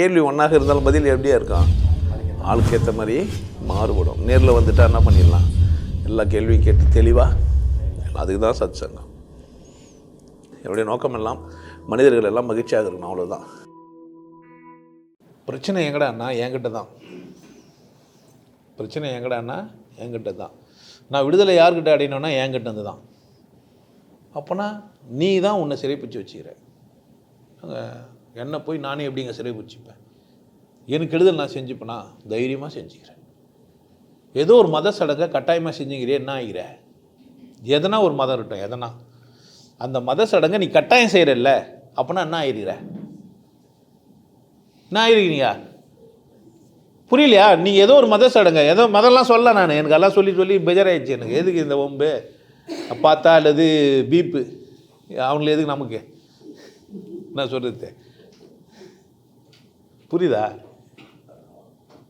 கேள்வி ஒன்றாக இருந்தாலும் பதில் எப்படியா இருக்கும்? ஆளுக்கு ஏற்ற மாதிரி மாறுபடும். நேரில் வந்துட்டால் என்ன பண்ணிடலாம்? எல்லா கேள்வியும் கேட்டு தெளிவாக அதுக்கு தான் சத் சங்கம் என்னுடைய நோக்கம் எல்லாம் மனிதர்கள் எல்லாம் மகிழ்ச்சியாக இருக்கணும் அவ்வளோதான் பிரச்சனை எங்கடான்னா என்கிட்ட தான் பிரச்சனை எங்கடான்னா என்கிட்ட தான் நான் விடுதலை யார்கிட்ட அடையணும்னா என்கிட்ட இருந்து தான் அப்போனா நீ தான் உன்னை சிறைப்பிச்சு வச்சுக்கிற. என்னை போய் நானே எப்படிங்க சிறைப்பிடிச்சிப்பேன் எனக்கு எழுதல் நான் செஞ்சுப்பேனா. தைரியமாக செஞ்சுக்கிறேன். ஏதோ ஒரு மத சடங்கை கட்டாயமாக செஞ்சுக்கிறே என்ன ஆகிற? எதனா ஒரு மதம் இருக்கட்டும் எதனா. அந்த மத சடங்கை நீ கட்டாயம் செய்கிறல்ல அப்படின்னா என்ன ஆயிடுற என்ன ஆயிருக்கிறீங்க புரியலையா? நீ ஏதோ ஒரு மத சடங்கை ஏதோ மதம்லாம் சொல்ல நான். எனக்கு எல்லாம் சொல்லி சொல்லி பெஜராயிடுச்சு எனக்கு. எதுக்கு இந்த ஒம்பு பார்த்தா அல்லது பீப்பு. அவங்கள எதுக்கு நமக்கு? நான் சொல்கிறது புரியுதா?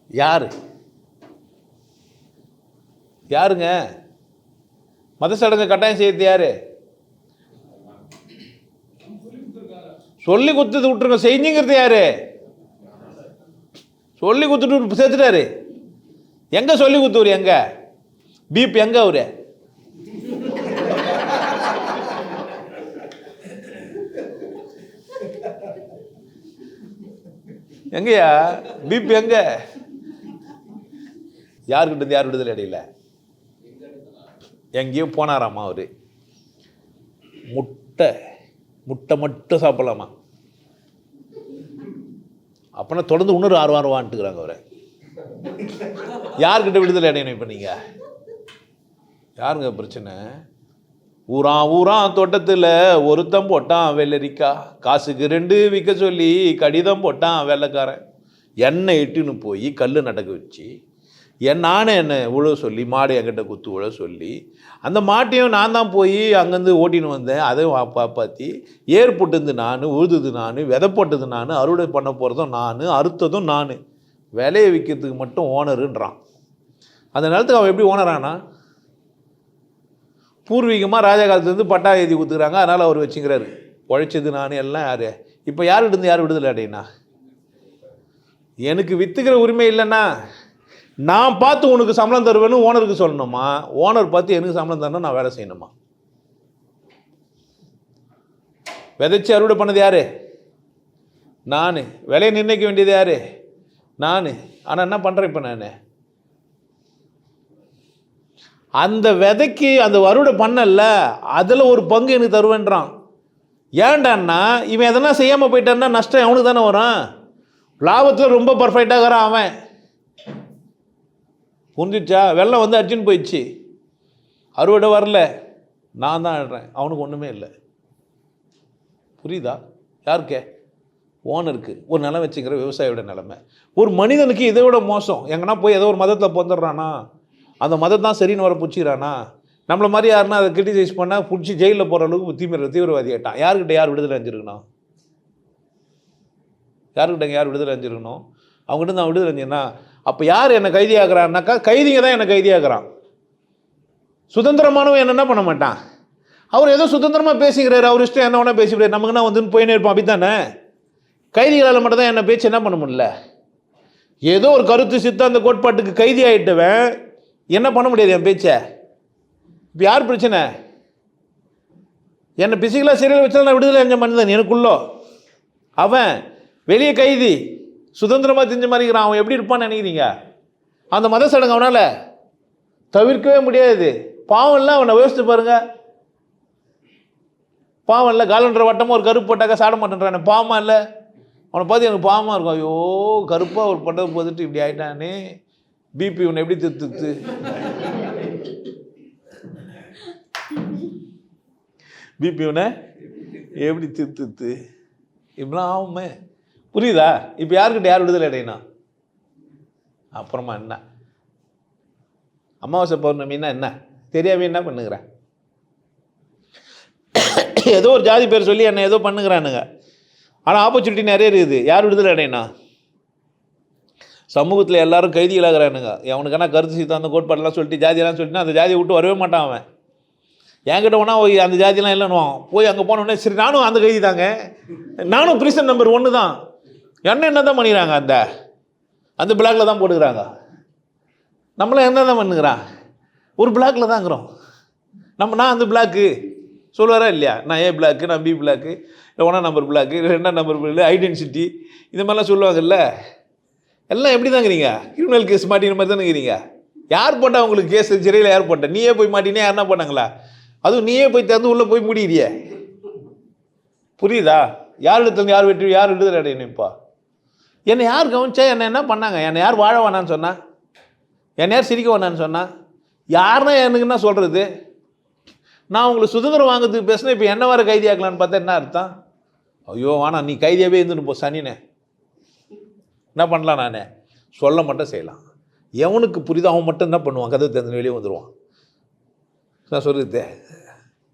யார்? யாருங்க? மத சடங்கு கட்டாயம் செய்யறது யாரு? சொல்லி கொடுத்தது விட்டுருங்க. செஞ்சுங்கிறது யாரு? சொல்லி கொடுத்துட்டு சேர்த்துட்டாரு. எங்க சொல்லி கொடுத்தவர் எங்க? பீப் எங்க அவரு? எங்கயா பிபி எங்க? யாருக்கிட்ட இருந்து யார் விடுதலை அடையல? எங்கேயோ போனாராம்மா அவரு? முட்டை முட்டை மட்டும் சாப்பிடலாமா? அப்பனா தொடர்ந்து இன்னொரு ஆறு வாரம் வான்ட்டுக்கிறாங்க அவரை. யார்கிட்ட விடுதலை அடையணும் இப்போ நீங்கள் யாருங்க பிரச்சனை? ஊரா ஊரா தோட்டத்தில் ஒருத்தன் போட்டான் வெள்ளரிக்கா. காசுக்கு ரெண்டு விற்க சொல்லி கடிதம் போட்டான் வெள்ளைக்காரன். எண்ணெய் இட்டுன்னு போய் கல் நடக்க வச்சு என் நானே என்னை உழவு சொல்லி மாடு என்கிட்ட குத்து உழவு சொல்லி அந்த மாட்டையும் நான் தான் போய் அங்கேருந்து ஓட்டின்னு வந்தேன். அதையும் வா- காப்பாற்றி ஏர் போட்டது நான் உழுதுது நான் விதை போட்டது நான் அறுவடை பண்ண போகிறதும் நான் அறுத்ததும் நான். விலையை விற்கிறதுக்கு மட்டும் ஓனருன்றான் அந்த நிலத்துக்கு அவன் எப்படி ஓனரானா பூர்வீகமாக ராஜா காலத்துலேருந்து பட்டா எழுதி கொடுத்துக்கிறாங்க. அதனால் அவர் வச்சுக்கிறாரு. உழைச்சது நான் எல்லாம் யார்? இப்போ யார்கிட்ட இருந்து யார் விடுதலை அடையினா? எனக்கு விற்றுக்கிற உரிமை இல்லைன்னா நான் பார்த்து உனக்கு சம்பளம் தருவேன்னு ஓனருக்கு சொல்லணுமா? ஓனர் பார்த்து எனக்கு சம்பளம் தரணும் நான் வேலை செய்யணுமா? விதைச்சி அறுவடை பண்ணது யார்? நான். விலையை நிர்ணயிக்க வேண்டியது யார்? நான். ஆனால் என்ன பண்ணுறேன் இப்போ நான்? அந்த விதைக்கு அந்த அறுவடை பண்ணல அதில் ஒரு பங்கு எனக்கு தருவேன்றான். ஏன்டான்னா இவன் எதனா செய்யாமல் போயிட்டான்னா நஷ்டம் அவனுக்கு தானே வரும். லாபத்தில் ரொம்ப பர்ஃபெக்டாகிறான் அவன். புரிஞ்சிச்சா? வெள்ளம் வந்து அடிச்சுன்னு போயிடுச்சு. அறுவடை வரல. நான் தான் ஆடுறேன். அவனுக்கு ஒன்றுமே இல்லை. புரியுதா? யாருக்கே? ஓனருக்கு. ஒரு நிலம் வச்சுக்கிற விவசாயியோட நிலமை. ஒரு மனிதனுக்கு இதை விட மோசம். எங்கன்னா போய் ஏதோ ஒரு மதத்தில் பிறந்துடுறானா? அந்த மதம் தான் சரின்னு வர பிடிச்சிக்கிறானா நம்மளை மாதிரி யாருன்னா அதை கிரிட்டிசைஸ் பண்ணால் பிடிச்சி ஜெயிலில் போகிற அளவுக்கு தீவிர தீவிரவாதி ஆகிட்டான் யாருக்கிட்ட யார் விடுதலை அஞ்சிருக்கணும்? யாருக்கிட்ட யார் விடுதலை அஞ்சிருக்கணும்? அவங்ககிட்ட நான் விடுதலை அஞ்சிருந்தா அப்போ யார் என்னை கைதியாகிறான்னாக்கா கைதிங்க தான் என்னை கைதியாகிறான் சுதந்திரமானவன் என்ன பண்ண மாட்டான். அவர் ஏதோ சுதந்திரமாக பேசிக்கிறாரு அவர் இஷ்டம் என்ன வேணால் பேசிக்கிறார் நமக்கு என்ன வந்துன்னு போயினே இருப்போம் அப்படித்தானே? கைதிகளால் மட்டும் தான் என்ன பேச்சு என்ன பண்ண முடியல? ஏதோ ஒரு கருத்து சித்தாந்த கோட்பாட்டுக்கு கைதி ஆகிட்டவன் என்ன பண்ண முடியாது என் பேச்சை? இப்போ யார் பிரச்சனை? என்னை பிசிக்கலாக சிறையில் வச்சாலும் நான் விடுதலை அஞ்ச மனிதன் எனக்குள்ளோ. அவன் வெளியே கைதி சுதந்திரமாக தெரிஞ்ச மாதிரி இருக்கிறான். அவன் எப்படி இருப்பான்னு நினைக்கிறீங்க? அந்த மத சடங்கு அவனால் தவிர்க்கவே முடியாது. பாவம் இல்லை அவனை யோசித்து பாருங்கள் பாவம் இல்லை காலன்ற வட்டமாக ஒரு கருப்பு போட்டாக்கா சாட மாட்டேன்றான். பாவமாக இல்லை? அவனை பார்த்து எனக்கு பாவமாக இருக்கும். ஐயோ கருப்பாக ஒரு பட்டத்தை போட்டுட்டு இப்படி ஆயிட்டானே. பிபி உன்னை எப்படி திருத்துத்து பிபி உன்னை எப்படி திருத்துத்து இப்படிலாம் ஆகுமே. புரியுதா? இப்போ யாருக்கிட்ட யார் விடுதலை அடையினா? அப்புறமா என்ன? அமாவாசை பௌர்ணமின்னா என்ன? தெரியாம என்ன பண்ணுகிற? ஏதோ ஒரு ஜாதி பேர் சொல்லி என்ன ஏதோ பண்ணுகிறானுங்க. ஆனால் ஆப்பர்ச்சுனிட்டி நிறைய இருக்குது. யார் விடுதலை அடையணும் சமூகத்தில் எல்லாரும் கைதிகளாகிறானுங்க என்ன கருத்து சீத்தம் அந்த கோட்பாடெல்லாம் சொல்லிட்டு ஜாதியெல்லாம் சொல்லிட்டு அந்த ஜாதியை விட்டு வரவே மாட்டான் அவன். என்கிட்ட போனால் ஓய் அந்த ஜாதியெல்லாம் இல்லைன்னுவான். போய் அங்கே போனோடனே சரி நானும் அந்த கைதி தாங்க. நானும் பிரிசன் நம்பர் ஒன்று தான். என்ன என்ன தான் பண்ணிக்கிறாங்க அந்த? அந்த பிளாக்ல தான் போட்டுக்கிறாங்க. நம்மளாம் என்ன தான் பண்ணுகிறான் ஒரு பிளாக்ல தான் இருக்கிறோம். நம்ம நான் அந்த பிளாக்கு சொல்லுவாரா இல்லையா? நான் ஏ பிளாக்கு நான் பி பிளாக்கு ஒன்றாம் நம்பர் பிளாக்கு ரெண்டாம் நம்பர் பிள்ளை ஐடென்டிட்டி இந்த மாதிரிலாம் சொல்லுவாங்கல்ல. எல்லாம் எப்படி தாங்கிறீங்க கிரிமினல் கேஸ் மாட்டின மாதிரி தானேங்கிறீங்க யார் போட்டால் உங்களுக்கு கேஸ் சிறையில் யார் போட்ட? நீயே போய் மாட்டினே என்ன போனாங்களா அதுவும் நீயே போய் திறந்து உள்ளே போய் முடியிறியே புரியுதா? யார் எடுத்து யார் வெற்றி யார் விடுதலை அடையணும் இப்போ என்னை யார் கவனிச்சா? என்னை என்ன பண்ணாங்க? என்னை யார் வாழ வேணான்னு சொன்னா? என்னை யார் சிரிக்க வேணான்னு சொன்னா? யாருன்னா எனக்கு என்ன சொல்கிறது நான் உங்களுக்கு சுதந்திரம் வாங்குறதுக்கு பேசினா இப்போ என்ன வர கைதியாக்கலான்னு பார்த்தா என்ன அர்த்தம்? ஐயோ வேணாம். நீ கைதியாகவே இருந்துன்னு போ சனினே. என்ன பண்ணலாம் நானே? சொல்ல மட்டும் செய்யலாம். எவனுக்கு புரியுதோ அவன் மட்டும் என்ன பண்ணுவான்? கதவு திறந்து வெளியே வந்துடுவான் நான் சொல்கிறது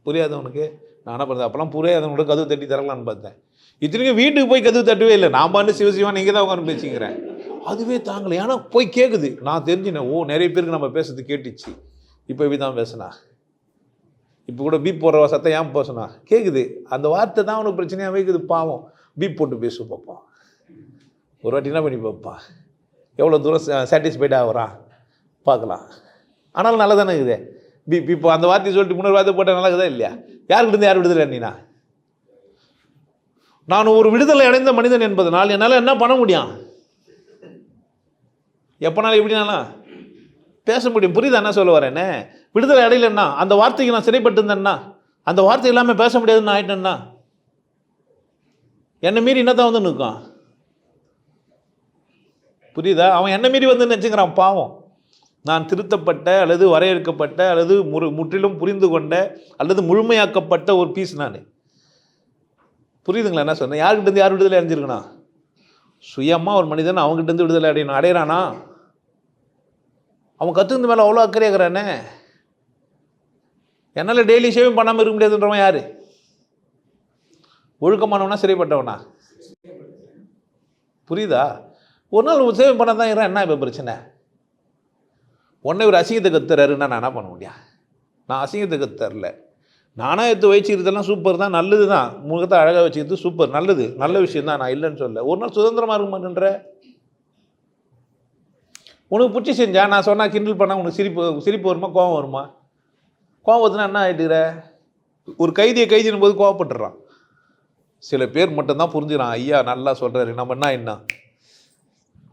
புரியாதவனுக்கு நான் என்ன பண்ணுறது அப்போலாம் புரியாதவனுக்கு கதவு தட்டி தரலான்னு பார்த்தேன். இத்தனைக்கும் வீட்டுக்கு போய் கதவு தட்டவே இல்லை. நான் பண்ணு சிவசிவா நீங்கள் தான் உட்காந்து பேசிக்கிறேன். அதுவே தாங்கலை. ஏன்னா போய் கேட்குது நான் தெரிஞ்சினேன் ஓ நிறைய பேருக்கு நம்ம பேசுறது கேட்டுச்சு. இப்போ இப்படி தான் பேசுனா. இப்போ கூட பீப் போடுற சத்தம் ஏன் பேசுனா? கேட்குது அந்த வார்த்தை தான் அவனுக்கு பிரச்சனையாக வைக்குது. பாவம். பீப் போட்டு பேசு பார்ப்போம் ஒரு வாட்டி என்ன பண்ணி பார்ப்பான் எவ்வளோ தூரம் சாட்டிஸ்ஃபைட் ஆகுறான் பார்க்கலாம். ஆனாலும் நல்லா தானே இருக்குது பீப் இப்போ அந்த வார்த்தையை சொல்லிட்டு முன்னொரு வார்த்தை போட்டால் நல்லா இல்லையா? யாருக்கிட்டேருந்து யார் விடுதலை நீனா நான் ஒரு விடுதலை அடைந்த மனிதன் என்பதனால் என்னால் என்ன பண்ண முடியும்? எப்போனாலும் எப்படினாலும் பேச முடியும். புரியுதா என்ன சொல்ல வரேன்னு? விடுதலை அடையலன்னா அந்த வார்த்தைக்கு நான் சிறைப்பட்டிருந்தேன்னா அந்த வார்த்தை இல்லாமல் பேச முடியாதுன்னு ஆயிட்டேன்னா என்னை மீறி என்ன தான் வந்து நிற்கும்? புரியுதா? அவன் என்ன மீறி வந்து நினச்சிக்கிறான் பாவம். நான் திருத்தப்பட்ட அல்லது வரையறுக்கப்பட்ட அல்லது முறு முற்றிலும் புரிந்து கொண்ட அல்லது முழுமையாக்கப்பட்ட ஒரு பீஸ் நான். புரியுதுங்களா என்ன சொன்னேன்? யார்கிட்டருந்து யார் விடுதலை அடைஞ்சிருக்கணும் சுயமாக ஒரு மனிதன் அவங்ககிட்ட இருந்து விடுதலை அடையணும். அடையிறானா? அவன் கற்றுக்கிற மேலே அவ்வளோ அக்கறையாகிறானே என்னால் டெய்லி ஷேவிங் பண்ணாமல் இருக்க முடியாதுன்றவன் யார்? ஒழுக்கமானவனா சிறைப்பட்டவனா? புரியுதா? ஒரு நாள் சேவை பண்ண தான் என்ன இப்போ பிரச்சனை? உன்னை ஒரு அசிங்கத்தை கத்துறாருன்னா நான் என்ன பண்ண முடியும்? நான் அசிங்கத்தை கத்துறல நானாக எடுத்து வச்சுக்கிறதெல்லாம் சூப்பர் தான் நல்லது தான் முகத்தை அழகாக வச்சுக்கிறது சூப்பர் நல்லது. நல்ல விஷயம் தான் நான் இல்லைன்னு சொல்ல ஒரு நாள் சுதந்திரமாக இருக்க மாட்டேன்ற. உனக்கு பிடிச்சி செஞ்சா நான் சொன்னால் கிண்டல் பண்ணால் உனக்கு சிரிப்பு சிரிப்பு வருமா கோவம் வருமா? கோவம் வருதுன்னா என்ன ஆகிட்டுற ஒரு கைதியை கைதினும் போது கோவப்பட்டுறான் சில பேர் மட்டும்தான் புரிஞ்சுக்கிறான் ஐயா நல்லா சொல்கிறாரு நம்ம என்ன என்ன?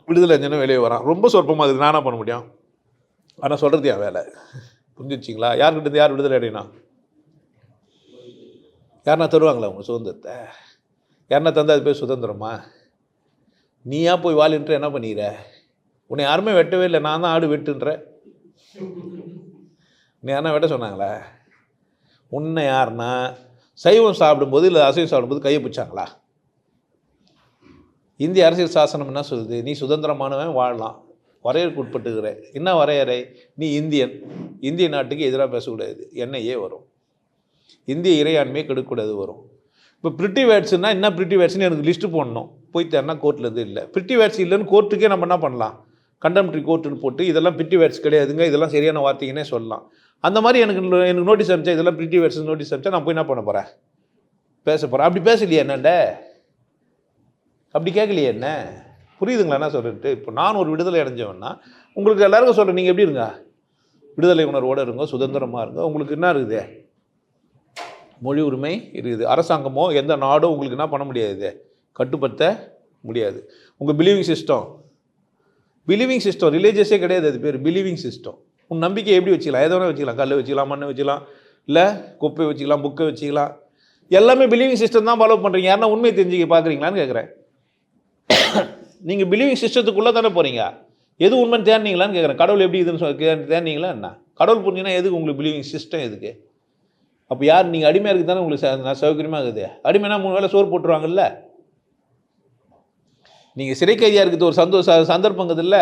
விடுதலை அஞ்சனும் வெளியே வரான். ரொம்ப சொற்பமாக அதுக்கு நானாக பண்ண முடியும்? ஆனால் சொல்கிறது என் வேலை? புரிஞ்சுச்சிங்களா யார்கிட்ட யார் விடுதலை அடையினா யாருன்னா தருவாங்களா உங்கள் சுதந்திரத்தை? யாருன்னா தந்தால் அது பேர் சுதந்திரமா? நீயா போய் வாலின்ற என்ன பண்ணிக்கிற உன்னை யாருமே வெட்டவே இல்லை. நான் தான் ஆடு வெட்டுன்ற. நீ யாருன்னா வெட்ட சொன்னாங்களா? உன்னை யாருன்னா சைவம் சாப்பிடும்போது இல்லை அசைவம் சாப்பிடும்போது கையை பிடிச்சாங்களா? இந்திய அரசியல் சாசனம் என்ன சொல்லுது? நீ சுதந்திரமானவன் வாழலாம். வரையறுக்கு உட்பட்டுக்கிற. என்ன வரையறை? நீ இந்தியன். இந்திய நாட்டுக்கு எதிராக பேசக்கூடாது. என்ஐஏ வரும். இந்திய இறையாண்மையை கெடுக்கக்கூடாது வரும். இப்போ பிரிட்டி வேர்ட்ஸ்னா என்ன பிரிட்டி வேர்ட்ஸ்னு எனக்கு லிஸ்ட்டு போடணும். போய் தரனா கோர்ட்டில் இது இல்லை. பிரிட்டி வேர்ட்ஸ் இல்லைன்னு கோர்ட்டுக்கே நம்ம என்ன பண்ணலாம்? கண்டெம்ட்ரி கோர்ட்டுன்னு போட்டு இதெல்லாம் பிரிட்டி வேர்ட்ஸ் கிடையாதுங்க. இதெல்லாம் சரியான வார்த்தைங்கன்னே சொல்லலாம். அந்த மாதிரி எனக்கு எனக்கு நோட்டீஸ் அனுப்பிச்சா இதெல்லாம் பிரிட்டி வேர்ட்ஸ் நோட்டீஸ் அனுப்பிச்சா நான் போய் என்ன பண்ண போகிறேன் பேச போகிறேன் அப்படி பேசலையே என்னண்ட? அப்படி கேட்கலையே என்ன? புரியுதுங்களா என்ன சொல்லிட்டு இப்போ நான் ஒரு விடுதலை அடைஞ்சவன்னா உங்களுக்கு எல்லாருக்கும் சொல்கிறேன் நீங்கள் எப்படி இருங்க? விடுதலை உணர்வோடு இருங்க சுதந்திரமாக இருங்க. உங்களுக்கு என்ன இருக்குது? மொழி உரிமை இருக்குது. அரசாங்கமோ எந்த நாடோ உங்களுக்கு என்ன பண்ண முடியாது? கட்டுப்படுத்த முடியாது. உங்கள் பிலீவிங் சிஸ்டம் பிலீவிங் சிஸ்டம் ரிலீஜியஸே கிடையாது அது பேர். பிலீவிங் சிஸ்டம் உன் நம்பிக்கை எப்படி வச்சுக்கலாம்? எதை வேணால் வச்சுக்கலாம். கல் வச்சுக்கலாம் மண் வச்சுக்கலாம் இல்லை குப்பை வச்சுக்கலாம் புக்கை வச்சுக்கலாம். எல்லாமே பிலீவிங் சிஸ்டம் தான் ஃபாலோ பண்ணுறீங்க யாருன்னா உண்மையை தெரிஞ்சுக்க பார்க்குறீங்களான்னு கேட்குறேன் நீங்கள் பிலீவிங் சிஸ்டத்துக்குள்ளே தானே போகிறீங்க எது உண்மைன்னு தேர்னீங்களான்னு கேட்குறேன் கடவுள் எப்படி இதுன்னு சொல்லி தேர்னீங்களா என்ன? கடவுள் புரிஞ்சுன்னா எதுக்கு உங்களுக்கு பிலீவிங் சிஸ்டம் எதுக்கு? அப்போ யார் நீங்கள் அடிமையாக இருக்குது தானே உங்களுக்கு ச- நான் சௌகரியமாக இருக்குது. அடிமைனா மூணு வேளை சோறு போட்டுருவாங்கல்ல? நீங்கள் சிறை கைதியாக இருக்கிறது ஒரு சந்தோஷ சந்தர்ப்பங்கிறது இல்லை?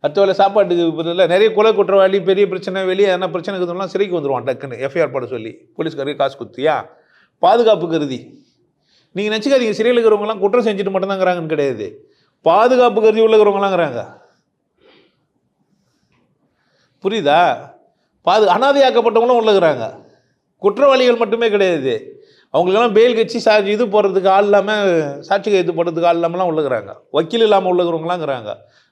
அடுத்த வேலை சாப்பாட்டுக்கு இல்லை? நிறைய கொலை குற்றவாளி பெரிய பிரச்சனை வெளியே என்ன பிரச்சனை இருக்குதுலாம் சிறைக்கு வந்துடுவான் டக்குன்னு எஃப்ஐஆர் போட சொல்லி. போலீஸ்காரருக்கு காசு கொடுத்தியா? பாதுகாப்பு கருதி. நீங்கள் நினச்சிக்காதீங்க. சிறையில் இருக்கிறவங்கலாம் குற்றம் செஞ்சுட்டு மட்டும்தாங்கிறாங்கன்னு கிடையாது. பாதுகாப்பு கருதி உள்ள இருக்கிறவங்களாங்கிறாங்க. புரியுதா? பாது அனாதையாக்கப்பட்டவங்களும் உள்ளகிறாங்க குற்றவாளிகள் மட்டுமே கிடையாது. அவங்களுக்கெல்லாம் பெயில் கட்சி சாட்சி இது போடுறதுக்கு ஆள் இல்லாமல் சாட்சி கைது போடுறதுக்கு ஆள் இல்லாமலாம் உள்ளுக்குறாங்க வக்கீல் இல்லாமல் உள்ளுக்கிறவங்களாங்கிறாங்க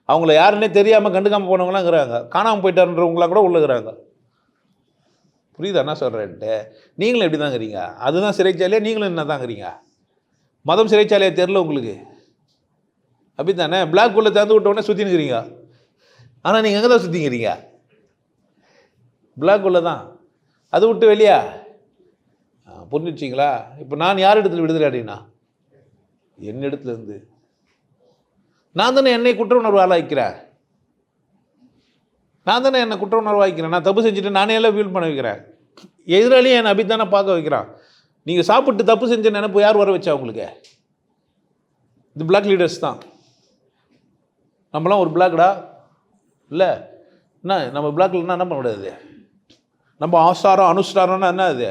அவங்கள யாருன்னே தெரியாமல் கண்டுக்காமல் போனவங்களாங்கிறாங்க. காணாமல் போயிட்டாருன்றவங்களாம் கூட உள்ளுக்குறாங்க புரியுதா? என்ன சொல்கிறேன்ட்டு நீங்களும் எப்படி தாங்கிறீங்க அதுதான் சிறைச்சாலே நீங்களும் என்ன தாங்கிறீங்க மதம் சிறைச்சாலையை தெரில உங்களுக்கு. அப்படி தானே பிளாக் உள்ள திறந்து விட்டோடனே சுற்றினுக்கிறீங்க ஆனால் நீங்கள் எங்கே தான் சுற்றிங்கிறீங்க பிளாக் உள்ள தான். அது விட்டு வெளியா. ஆ, புரிஞ்சுச்சிங்களா இப்போ நான் யார் இடத்துல விடுதலை அடையினா? என் இடத்துல இருந்து. நான் தானே என்னை குற்ற உணர்வு ஆளாக்கிறேன் நான் தானே என்னை குற்ற உணர்வு நான் தப்பு செஞ்சுட்டு நானே எல்லாம் ஃபீல் பண்ண வைக்கிறேன். எதிராளியும் என்னை அப்படி தானே பார்க்க வைக்கிறான். நீங்கள் சாப்பிட்டு தப்பு செஞ்ச நினைப்பு யார் வர வச்சா உங்களுக்கு? இது பிளாக் லீடர்ஸ் தான். நம்மலாம் ஒரு பிளாக்டா இல்லை. என்ன நம்ம பிளாக்லன்னா என்ன பண்ண முடியாது நம்ம ஆசாரம் அனுஷ்டாரம்னா என்ன அது?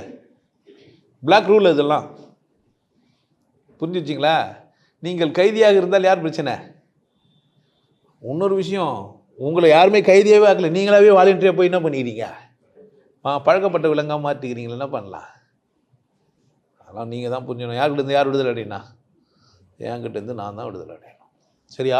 பிளாக் ரூல் இதெல்லாம். புரிஞ்சுச்சிங்களா? நீங்கள் கைதியாக இருந்தால் யார் பிரச்சனை? இன்னொரு விஷயம் உங்களை யாருமே கைதியாகவே ஆக்கலை. நீங்களாவே வாலண்டியராக போய் என்ன பண்ணிக்கிறீங்க? பழக்கப்பட்ட விலங்காக மாற்றிக்கிறீங்களா என்ன பண்ணலாம்? அதெல்லாம் நீங்கள் தான் புரிஞ்சணும் யார்கிட்ட இருந்து யார் விடுதலை அடையினா என்கிட்டேருந்து நான் தான் விடுதலை அடையணும். சரியா?